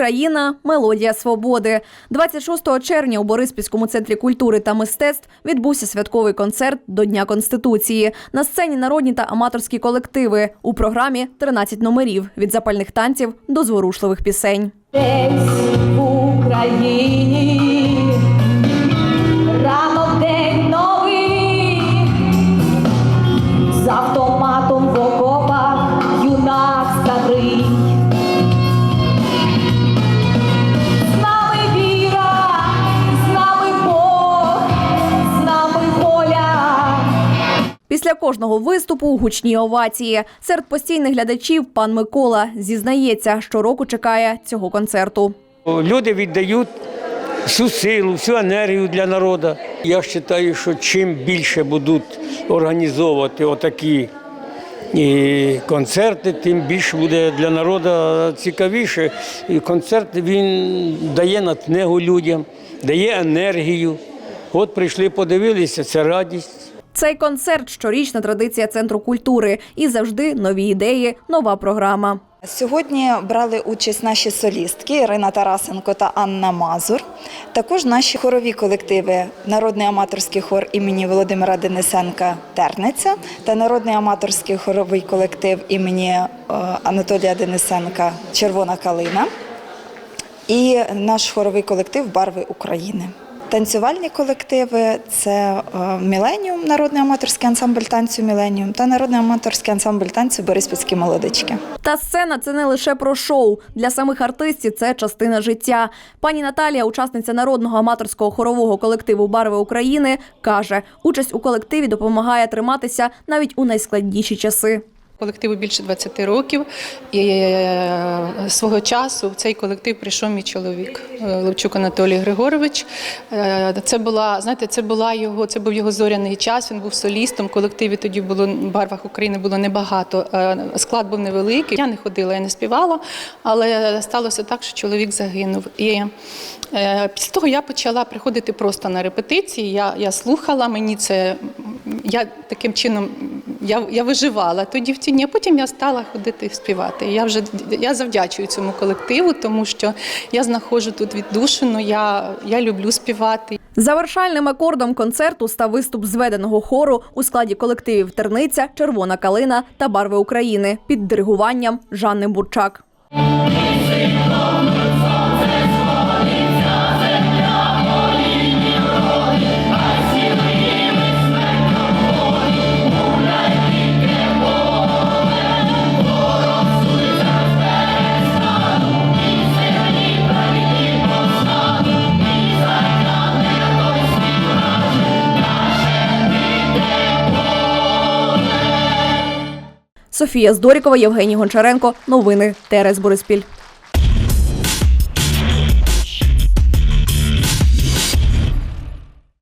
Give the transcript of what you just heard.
Україна мелодія свободи. 26 червня у Бориспільському центрі культури та мистецтв відбувся святковий концерт до Дня Конституції. На сцені народні та аматорські колективи. У програмі 13 номерів від запальних танців до зворушливих пісень. Десь в Україні кожного виступу гучні овації. Серед постійних глядачів пан Микола зізнається, щороку чекає цього концерту. Люди віддають всю силу, всю енергію для народу. Я вважаю, що чим більше будуть організовувати отакі і концерти, тим більше буде для народу цікавіше. І концерт він дає натнегу людям, дає енергію. От прийшли, подивилися, це радість. Цей концерт щорічна традиція центру культури і завжди нові ідеї, нова програма. Сьогодні брали участь наші солістки Ірина Тарасенко та Анна Мазур. Також наші хорові колективи Народний аматорський хор імені Володимира Денисенка Терниця та Народний аматорський хоровий колектив імені е, Анатолія Денисенка Червона калина і наш хоровий колектив Барви України. Танцювальні колективи це Міленіум, народний аматорський ансамбль танцю Міленіум та народний аматорський ансамбль танцю Бориспільські молодички. Та сцена це не лише про шоу. Для самих артистів це частина життя. Пані Наталія, учасниця народного аматорського хорового колективу Барви України, каже, участь у колективі допомагає триматися навіть у найскладніші часи. Колективу більше 20 років, і е, свого часу в цей колектив прийшов мій чоловік е, Левчук Анатолій Григорович. Е, Це була, знаєте, це була його, це був його зоряний час. Він був солістом. В колективі тоді було в барвах України було небагато. Склад був невеликий. Я не ходила, я не співала, але сталося так, що чоловік загинув. І після того я почала приходити просто на репетиції. Я, я слухала, мені це я таким чином я, я виживала тоді в тіні, а потім я стала ходити співати. Я вже я завдячую цьому колективу, тому що я знаходжу тут віддушину, я, я люблю співати. Завершальним акордом концерту став виступ зведеного хору у складі колективів Терниця, Червона калина та Барви України під диригуванням Жанни Бурчак. Софія Здорікова, Євгеній Гончаренко. Новини ТРС Бориспіль.